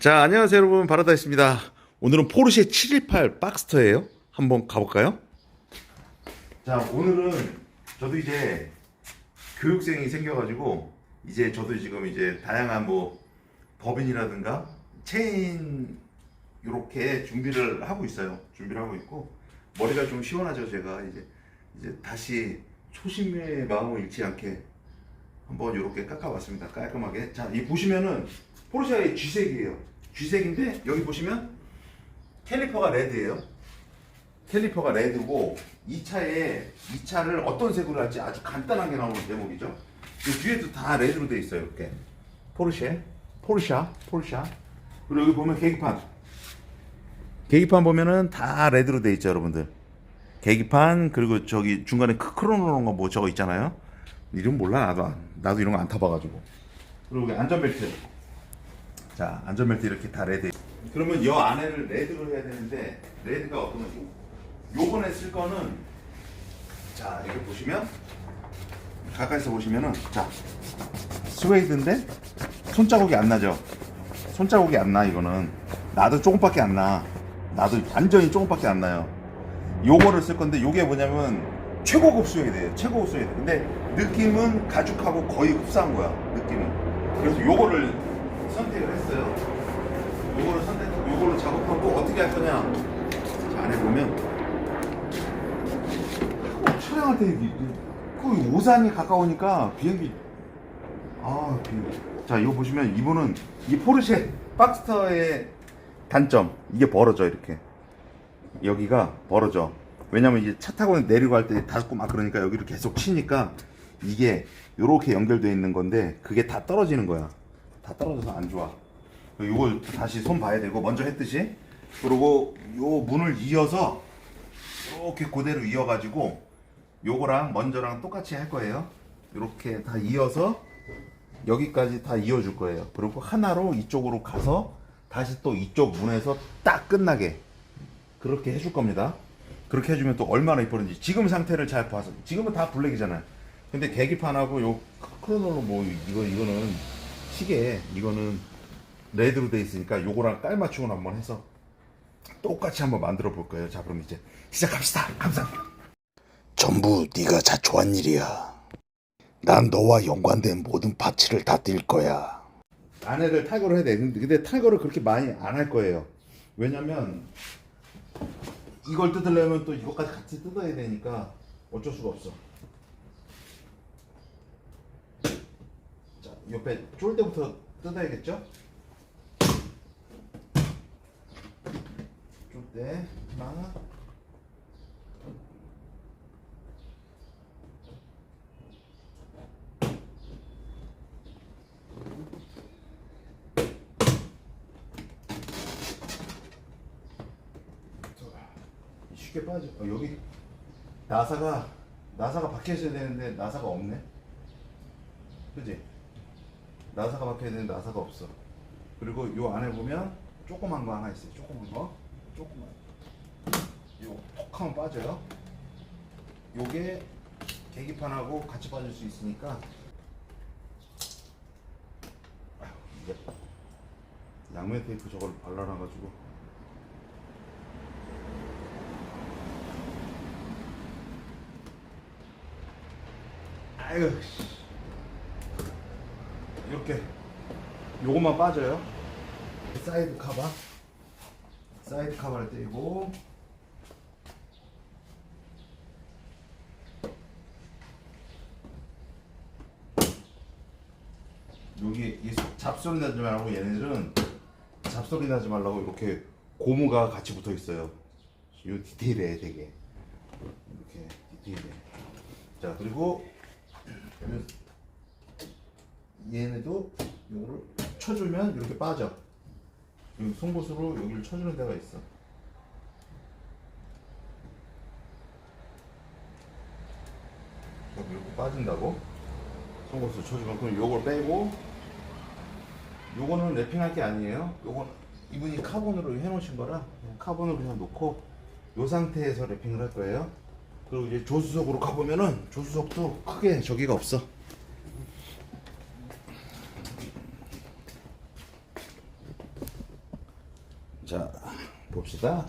자, 안녕하세요, 여러분. 바라다입니다. 오늘은 포르쉐 718 박스터예요. 한번 가볼까요? 자, 오늘은 저도 이제 교육생이 생겨가지고 이제 저도 지금 이제 다양한 뭐 법인이라든가 체인 이렇게 준비를 하고 있어요. 준비를 하고 있고 머리가 좀 시원하죠, 제가 이제 이제 다시 초심의 마음을 잃지 않게 한번 이렇게 깎아봤습니다. 깔끔하게. 자, 이 보시면은 포르쉐의 G색이에요. G색인데 여기 보시면 캘리퍼가 레드예요. 캘리퍼가 레드고 이 차에 이 차를 어떤 색으로 할지 아주 간단하게 나오는 대목이죠. 이 뒤에도 다 레드로 돼 있어요. 이렇게 포르쉐, 포르샤, 포르샤. 그리고 여기 보면 계기판. 계기판 보면은 다 레드로 돼 있죠, 여러분들. 계기판 그리고 저기 중간에 크크로노는 거뭐 저거 있잖아요. 이름 몰라 나도 안- 나도 이런 거 안 타봐가지고. 그리고 여기 안전벨트. 자 안전벨트 이렇게 다 레드. 그러면 여 안에를 레드로 해야 되는데 레드가 어떤 거지? 요번에 쓸 거는 자 이렇게 보시면 가까이서 보시면은 자 스웨이드인데 손자국이 안 나죠? 손자국이 안 나 이거는 나도 조금밖에 안 나. 나도 완전히 조금밖에 안 나요. 요거를 쓸 건데 요게 뭐냐면 최고급 스웨이드예요. 최고급 스웨이드. 근데 느낌은 가죽하고 거의 흡사한 거야. 느낌은. 그래서 요거를 선택을 했어요. 요거를 선택하고 요거를 작업하고 어떻게 할 거냐? 자, 안에 보면. 어, 촬영할 때 이- 이- 그 오산이 가까우니까 비행기. 아 비행기. 자 이거 보시면 이분은 이 포르쉐 박스터의 단점. 이게 벌어져 이렇게. 여기가 벌어져. 왜냐면 이제 차 타고 내리고 할때 닿고 막 그러니까 여기를 계속 치니까 이게 요렇게 연결되어 있는 건데 그게 다 떨어지는 거야 다 떨어져서 안 좋아. 요걸 다시 손 봐야 되고 먼저 했듯이 그리고 요 문을 이어서 이렇게 그대로 이어가지고 요거랑 먼저랑 똑같이 할 거예요. 이렇게 다 이어서 여기까지 다 이어줄 거예요. 그리고 하나로 이쪽으로 가서 다시 또 이쪽 문에서 딱 끝나게 그렇게 해줄 겁니다. 그렇게 해주면 또 얼마나 이쁘는지. 지금 상태를 잘 봐서. 지금은 다 블랙이잖아요. 근데 계기판하고 요 크로놀로 뭐 이거 이거는 시계 이거는 레드로 돼 있으니까 요거랑 깔 맞춤을 한번 해서 똑같이 한번 만들어 볼 거예요. 자 그럼 이제 시작합시다. 감사합니다. 전부 네가 자초한 일이야. 난 너와 연관된 모든 파츠를 다 뛸 거야. 안에를 탈거를 해야 돼. 근데, 근데 탈거를 그렇게 많이 안 할 거예요. 왜냐면 이걸 뜯으려면 또 이것까지 같이 뜯어야 되니까 어쩔 수가 없어. 자, 옆에 쫄 때부터 뜯어야겠죠? 쫄때 하나. 쉽게 빠져. 어, 여기 나사가 나사가 박혀 있어야 되는데 나사가 없네. 그지? 나사가 박혀야 되는데 나사가 없어. 그리고 요 안에 보면 조그만 거 하나 있어요. 조그만 거. 조그만. 요톡 하면 빠져요. 요게 계기판하고 같이 빠질 수 있으니까. 아휴, 이게 양면 테이프 저걸 발라놔가지고. 아유 씨. 이렇게. 요것만 빠져요. 사이드 카바 사이드 카바를 떼고. 여기 이 잡소리 나지 말고 얘네들은 잡소리 나지 말라고 이렇게 고무가 같이 붙어 있어요. 요 디테일해 되게. 이렇게 디테일해 자 그리고 얘네도 요거를 쳐주면 이렇게 빠져. 여기 송곳으로 여기를 쳐주는 데가 있어. 이렇게 빠진다고. 송곳으로 쳐주면 그럼 요걸 빼고 요거는 랩핑할 게 아니에요. 요건 이분이 카본으로 해놓으신 거라 카본을 그냥 놓고 요 상태에서 랩핑을 할 거예요. 그리고 이제 조수석으로 가보면은 조수석도 크게 저기가 없어. 자 봅시다.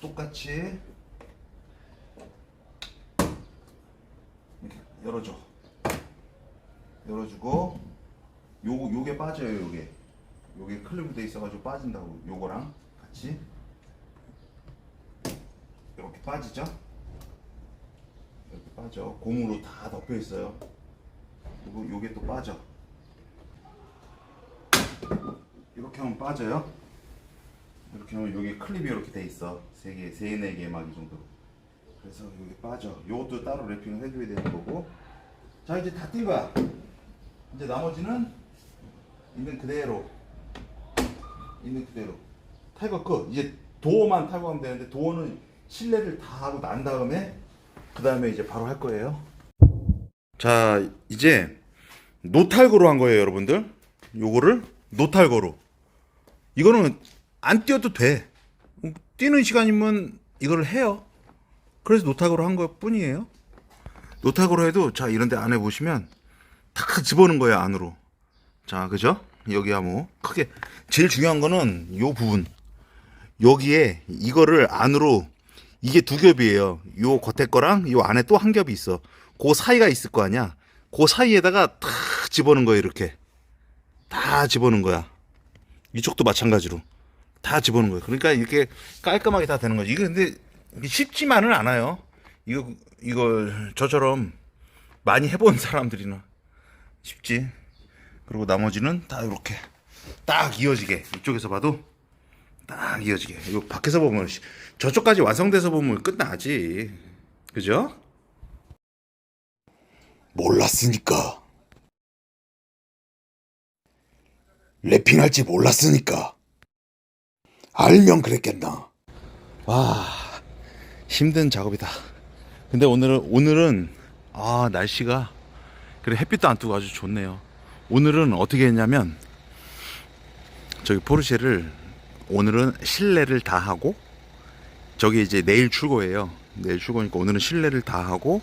똑같이 이렇게 열어줘. 열어주고 요거 요게 빠져요 요게 요게 클립이 돼 있어가지고 빠진다고 요거랑 같이. 이렇게 빠지죠? 이렇게 빠져. 고무로 다 덮여 있어요. 그리고 요게 또 빠져. 이렇게 하면 빠져요. 이렇게 하면 여기 클립이 이렇게 돼 있어. 세개 세네 개막 이 정도 그래서 여기 빠져. 요것도 따로 랩핑을 해줘야 되는 거고. 자 이제 다 뛴 거야. 이제 나머지는 있는 그대로 있는 그대로. 탈거 끝 이제 도어만 탈거하면 되는데 도어는 실내를 다 하고 난 다음에 그 다음에 이제 바로 할 거예요. 자 이제 노탈거로 한 거예요 여러분들. 요거를 노탈거로. 이거는 안 뛰어도 돼. 뛰는 시간이면 이거를 해요. 그래서 노탈거로 한 것 뿐이에요. 노탈거로 해도 자 이런데 안에 보시면 다 집어넣은 거예요 안으로. 자 그죠 여기야 뭐 크게. 제일 중요한 거는 요 부분. 여기에 이거를 안으로 이게 두 겹이에요. 요 겉에 거랑 요 안에 또 한 겹이 있어. 그 사이가 있을 거 아니야? 그 사이에다가 다 집어넣은 거예요 이렇게. 다 집어넣은 거야. 이쪽도 마찬가지로. 다 집어넣은 거예요 그러니까 이렇게 깔끔하게 다 되는 거지. 이게 근데 쉽지만은 않아요. 이거 이걸 저처럼 많이 해본 사람들이나 쉽지. 그리고 나머지는 다 이렇게 딱 이어지게 이쪽에서 봐도 딱 이어지게. 이거 밖에서 보면 씨, 저쪽까지 완성돼서 보면 끝나지. 그죠? 몰랐으니까. 랩핑할지 몰랐으니까. 알면 그랬겠나. 와 힘든 작업이다. 근데 오늘은 오늘은 아 날씨가 그래 햇빛도 안 뜨고 아주 좋네요. 오늘은 어떻게 했냐면 저기 포르쉐를 오늘은 실내를 다 하고 저기 이제 내일 출고예요. 내일 출고니까 오늘은 실내를 다 하고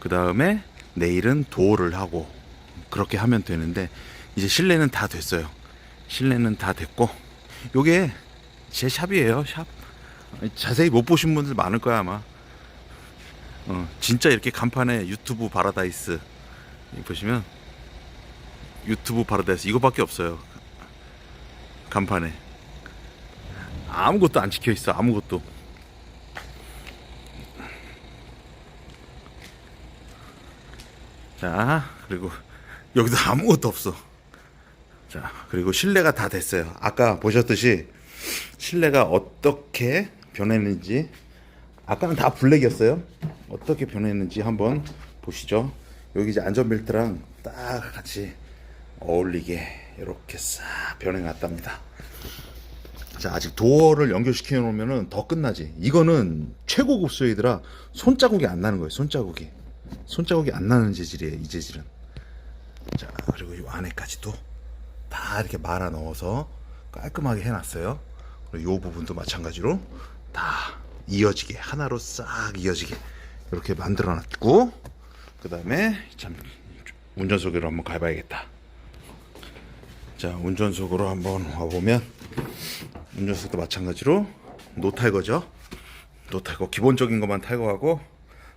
그 다음에 내일은 도어를 하고 그렇게 하면 되는데 이제 실내는 다 됐어요. 실내는 다 됐고 요게 제 샵이에요. 샵. 자세히 못 보신 분들 많을 거야 아마. 어, 진짜 이렇게 간판에 유튜브 파라다이스 여기 보시면 유튜브 파라다이스 이거밖에 없어요. 간판에 아무것도 안 찍혀 있어 아무것도. 자 그리고 여기도 아무것도 없어. 자 그리고 실내가 다 됐어요. 아까 보셨듯이 실내가 어떻게 변했는지 아까는 다 블랙이었어요. 어떻게 변했는지 한번 보시죠. 여기 이제 안전벨트랑 딱 같이 어울리게 이렇게 싹 변해놨답니다. 자 아직 도어를 연결시켜 놓으면은 더 끝나지. 이거는 최고급 스웨이드라 손자국이 안 나는 거예요. 손자국이 손자국이 안 나는 재질이에요. 이 재질은. 자 그리고 이 안에까지도 다 이렇게 말아 넣어서 깔끔하게 해놨어요. 그리고 이 부분도 마찬가지로 다 이어지게 하나로 싹 이어지게 이렇게 만들어놨고 그 다음에 참 운전석으로 한번 가봐야겠다. 자 운전석으로 한번 와보면 운전석도 마찬가지로 노탈거죠. 노탈거 기본적인 것만 탈거하고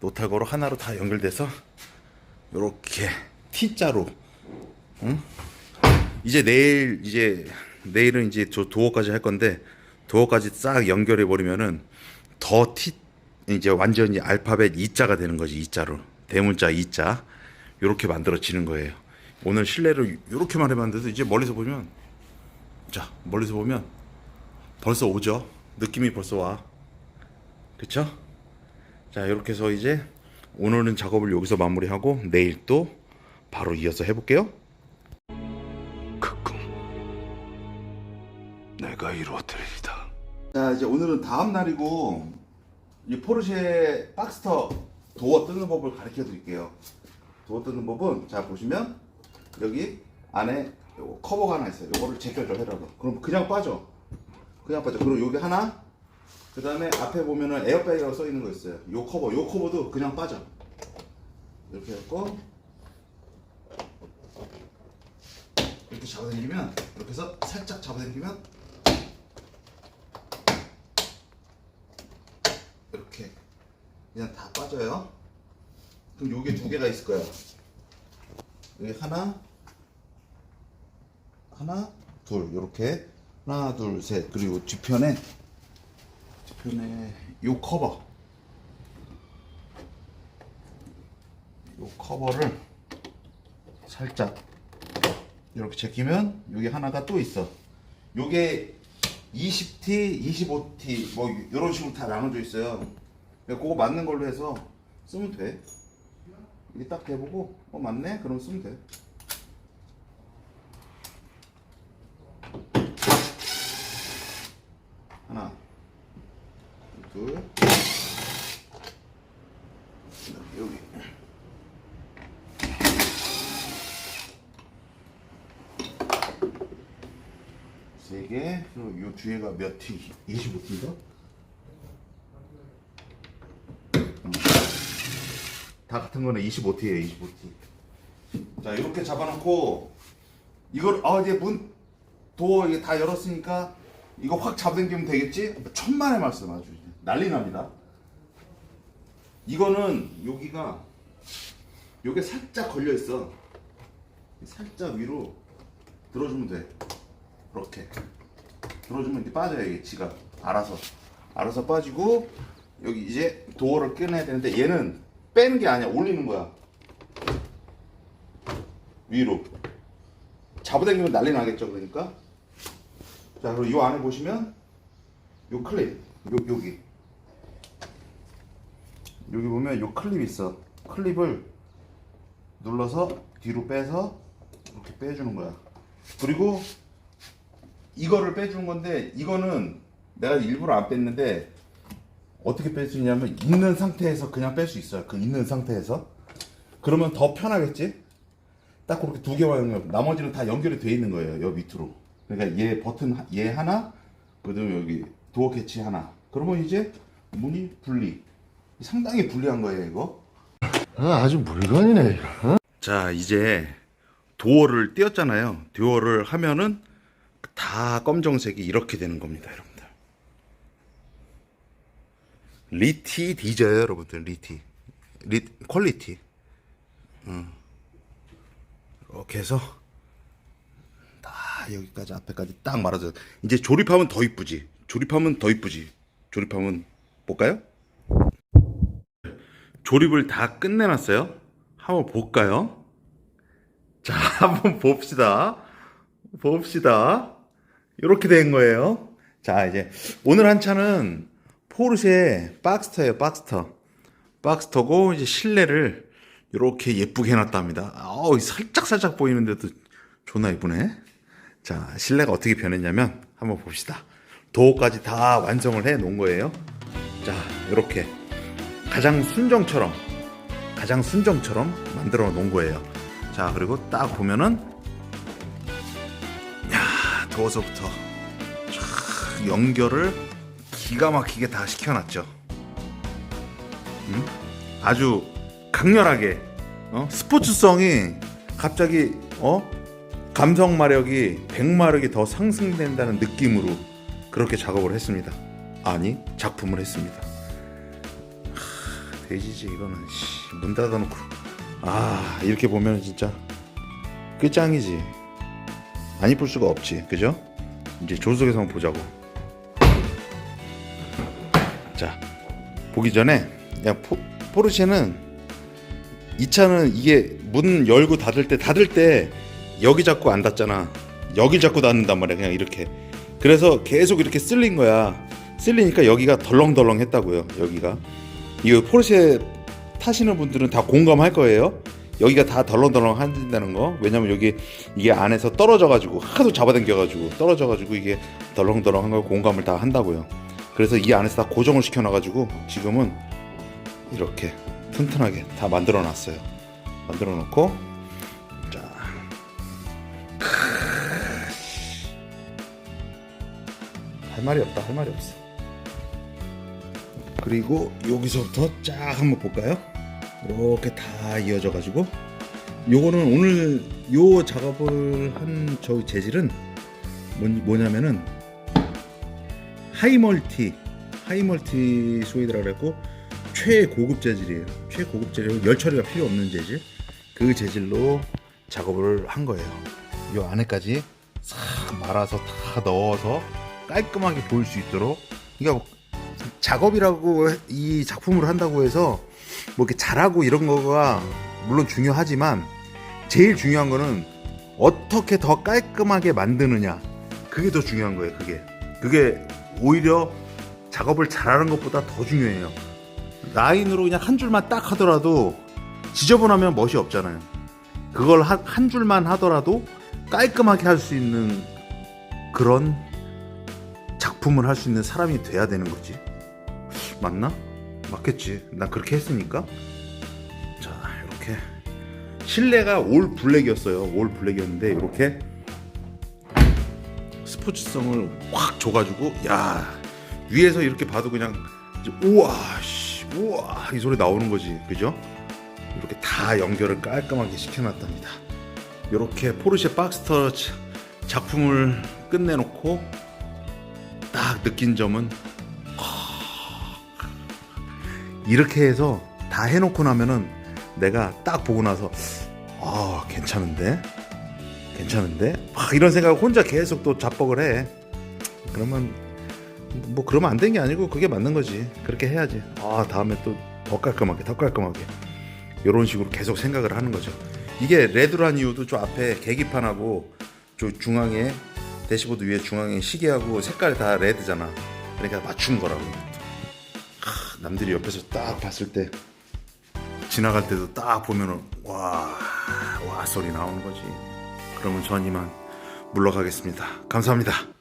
노탈거로 하나로 다 연결돼서 이렇게 T자로 응? 이제 내일 이제 내일은 이제 저 도어까지 할 건데 도어까지 싹 연결해 버리면은 더 T 이제 완전히 알파벳 E자가 되는 거지 E자로 대문자 E자 이렇게 만들어지는 거예요. 오늘 실내를 이렇게만 해봤는데도 이제 멀리서 보면 자 멀리서 보면 벌써 오죠. 느낌이 벌써 와. 그쵸? 자 이렇게 해서 이제 오늘은 작업을 여기서 마무리하고 내일 또 바로 이어서 해볼게요. 그 꿈. 내가 이루어드리리다. 자 이제 오늘은 다음 날이고 이 포르쉐 박스터 도어 뜯는 법을 가르쳐 드릴게요. 도어 뜯는 법은 자 보시면 여기 안에 요거 커버가 하나 있어요. 요거를 제껴줘 해라고. 그럼 그냥 빠져. 그냥 빠져. 그리고 여기 하나. 그 다음에 앞에 보면은 에어백이라고 써 있는 거 있어요. 요 커버, 요 커버도 그냥 빠져. 이렇게 해갖고 이렇게 잡아당기면 이렇게 해서 살짝 잡아당기면 이렇게 그냥 다 빠져요. 그럼 요게 두 개가 있을 거야. 여기 하나, 하나, 둘 이렇게 하나, 둘, 셋 그리고 뒤편에 뒤편에 요 커버, 요 커버를 살짝 이렇게 제끼면 여기 하나가 또 있어. 요게 20T, 25T 뭐 이런 식으로 다 나눠져 있어요. 그거 맞는 걸로 해서 쓰면 돼. 이게 딱 대보고 어 맞네? 그럼 쓰면 돼. 하나, 둘, 여기. 세 개, 그리고 요 뒤에가 몇 T? 25T인가? 다 같은 거는 25T예요, 25T. 자, 이렇게 잡아놓고 이걸 아 이제 문 도어 이게 다 열었으니까 이거 확 잡아당기면 되겠지? 천만의 말씀 아주 난리 납니다. 이거는 여기가 요게 살짝 걸려 있어. 살짝 위로 들어주면 돼. 이렇게 들어주면 이제 빠져요 이게 지가 알아서 알아서 빠지고 여기 이제 도어를 꺼내야 되는데 얘는 빼는 게 아니야. 올리는 거야. 위로. 잡아당기면 난리 나겠죠 그러니까. 자 그리고 이 안에 보시면 요 클립 요, 여기. 여기 보면 요 클립 있어. 클립을 눌러서 뒤로 빼서 이렇게 빼주는 거야. 그리고 이거를 빼주는 건데 이거는 내가 일부러 안 뺐는데 어떻게 뺄 수 있냐면 있는 상태에서 그냥 뺄 수 있어요. 그 있는 상태에서 그러면 더 편하겠지? 딱 그렇게 두 개와 연결. 나머지는 다 연결이 돼 있는 거예요. 여 밑으로. 그러니까 얘 버튼 하- 얘 하나, 그다음에 여기 도어 캐치 하나. 그러면 이제 문이 분리. 상당히 불리한 거예요, 이거. 아주 물건이네. 자 이제 도어를 띄웠잖아요 도어를 하면은 다 검정색이 이렇게 되는 겁니다 여러분들 리티 디저요 여러분들 리티 리 퀄리티 음. 이렇게 해서 다 여기까지 앞에까지 딱 말아서 이제 조립하면 더 이쁘지 조립하면 더 이쁘지 조립하면 볼까요? 조립을 다 끝내놨어요. 한번 볼까요? 자, 한번 봅시다. 봅시다. 이렇게 된 거예요. 자, 이제 오늘 한 차는 포르쉐 박스터예요, 박스터. 박스터고 이제 실내를 이렇게 예쁘게 해놨답니다. 어우, 살짝 살짝 보이는데도 존나 이쁘네. 자, 실내가 어떻게 변했냐면 한번 봅시다. 도어까지 다 완성을 해 놓은 거예요. 자, 이렇게 가장 순정처럼 가장 순정처럼 만들어 놓은 거예요. 자 그리고 딱 보면은 야 도어서부터 촥 연결을 기가 막히게 다 시켜놨죠. 음? 아주 강렬하게 어? 스포츠성이 갑자기 어? 감성 마력이 100마력이 더 상승된다는 느낌으로 그렇게 작업을 했습니다. 아니 작품을 했습니다. 돼지지 이거는 씨, 문 닫아놓고 아 이렇게 보면 진짜 끝장이지 안 이쁠 수가 없지 그죠? 이제 조수석에서 한번 보자고 자 보기 전에 야 포, 포르쉐는 이 차는 이게 문 열고 닫을 때 닫을 때 여기 잡고 안 닫잖아 여기 잡고 닫는단 말이야 그냥 이렇게 그래서 계속 이렇게 쓸린 거야 쓸리니까 여기가 덜렁덜렁 했다고요 여기가 이거 포르쉐 타시는 분들은 다 공감할 거예요. 여기가 다 덜렁덜렁 한다는 거. 왜냐면 여기 이게 안에서 떨어져 가지고 하도 잡아당겨 가지고 떨어져 가지고 이게 덜렁덜렁한 걸 공감을 다 한다고요. 그래서 이 안에서 다 고정을 시켜놔가지고 지금은 이렇게 튼튼하게 다 만들어 놨어요. 만들어 놓고 자. 할 말이 없다. 할 말이 없어. 그리고 여기서부터 쫙 한번 볼까요? 이렇게 다 이어져 가지고 요거는 오늘 요 작업을 한 저 재질은 뭐냐면은 하이멀티 하이멀티 스웨이드라 그랬고 최고급 재질이에요. 최고급 재질. 열 처리가 필요 없는 재질. 그 재질로 작업을 한 거예요. 요 안에까지 싹 말아서 다 넣어서 깔끔하게 보일 수 있도록. 그러니까 작업이라고 이 작품을 한다고 해서 뭐 이렇게 잘하고 이런 거가 물론 중요하지만 제일 중요한 거는 어떻게 더 깔끔하게 만드느냐. 그게 더 중요한 거예요 그게. 그게 오히려 작업을 잘하는 것보다 더 중요해요. 라인으로 그냥 한 줄만 딱 하더라도 지저분하면 멋이 없잖아요. 그걸 한, 한 줄만 하더라도 깔끔하게 할 수 있는 그런 작품을 할 수 있는 사람이 돼야 되는 거지. 맞나? 맞겠지. 난 그렇게 했으니까. 자 이렇게. 실내가 올 블랙이었어요. 올 블랙이었는데 이렇게 스포츠성을 확 줘가지고 야 위에서 이렇게 봐도 그냥 우와 씨, 우와 이 소리 나오는 거지. 그죠? 이렇게 다 연결을 깔끔하게 시켜놨답니다. 이렇게 포르쉐 박스터 자- 작품을 끝내놓고 딱 느낀 점은 이렇게 해서 다 해놓고 나면은 내가 딱 보고 나서 아 괜찮은데 괜찮은데? 막 이런 생각을 혼자 계속 또 잡벅을 해. 그러면 뭐 그러면 안 되는 게 아니고 그게 맞는 거지. 그렇게 해야지. 아 다음에 또 더 깔끔하게 더 깔끔하게. 이런 식으로 계속 생각을 하는 거죠. 이게 레드란 이유도 저 앞에 계기판하고 저 중앙에 대시보드 위에 중앙에 시계하고 색깔이 다 레드잖아. 그러니까 맞춘 거라고. 하, 남들이 옆에서 딱 봤을 때 지나갈 때도 딱 보면은 와, 와 소리 나오는 거지. 그러면 전 이만 물러가겠습니다. 감사합니다.